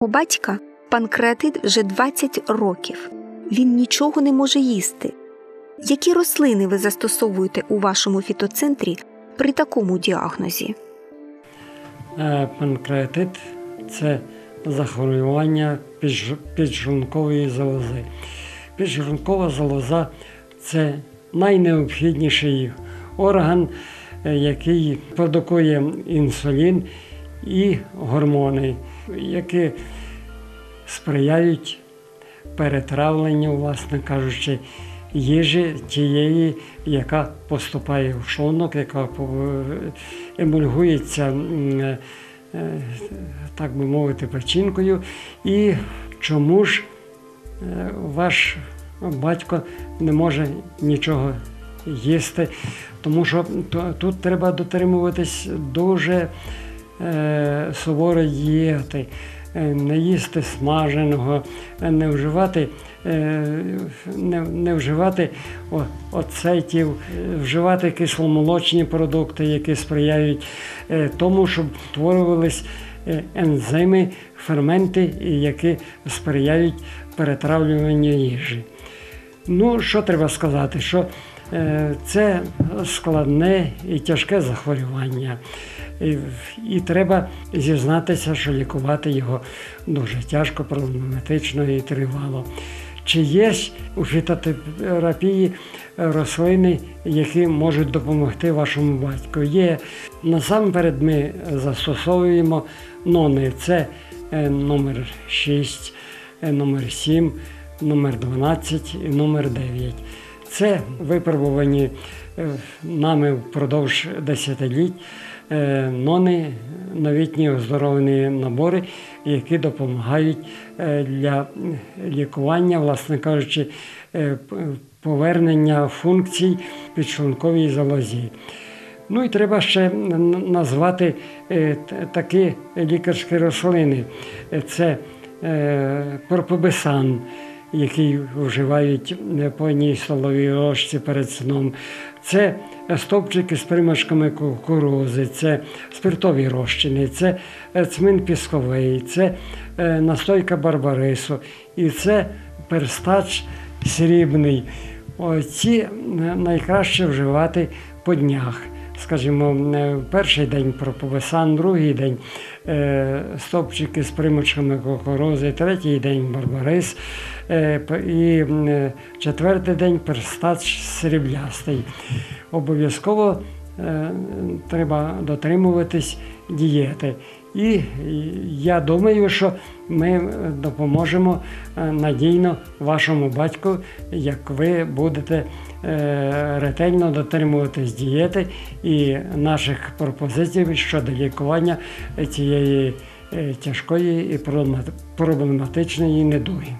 У батька панкреатит вже 20 років. Він нічого не може їсти. Які рослини ви застосовуєте у вашому фітоцентрі при такому діагнозі? Е, Панкреатит це захворювання підж- підшлункової залози. Підшлункова залоза це найнеобхідніший орган, е, який продукує інсулін і гормони, які сприяють перетравленню, власне кажучи, їжі тієї, яка поступає в шлунок, яка емульгується, м, е, е, так би мовити, печінкою. І чому ж е, ваш батько не може нічого їсти? Тому що тут треба дотримуватись дуже е, суворої дієти, е, не їсти смаженого, е, не вживати, не, не вживати оцетів, вживати кисломолочні продукти, які сприяють тому, щоб створювались е, ензими, ферменти, які сприяють перетравлюванню їжі. Ну, що треба сказати, що це складне і тяжке захворювання. І, треба зізнатися, що лікувати його дуже тяжко, проблематично і тривало. Чи є у фітотерапії рослини, які можуть допомогти вашому батьку? Є. Насамперед ми застосовуємо нони. Це е, номер 6, е, номер 7, номер 12 і номер 9. Це випробувані е, нами впродовж десятиліть нони, новітні оздоровлені набори, які допомагають е, для лікування, власне кажучи, е, повернення функцій підшлунковій залозі. Ну і треба ще назвати е, такі лікарські рослини. Е, Це е, пропобесан, який вживають е, по одній столовій ложці перед сном. Це стовпчики з примашками кукурузи, це спиртові розчини, це е, цмин пісковий, це е, настойка барбарису і це перстач срібний. Оці найкраще вживати по днях. Скажімо, е, перший день проповесан, другий день е, стовпчики з примочками кукурузи, третій день барбарис е, і четвертий день перстач сріблястий. Обов'язково треба дотримуватись дієти. І я думаю, що ми допоможемо надійно вашому батьку, як ви будете ретельно дотримуватись дієти і наших пропозицій щодо лікування цієї е, тяжкої і проблематичної недуги.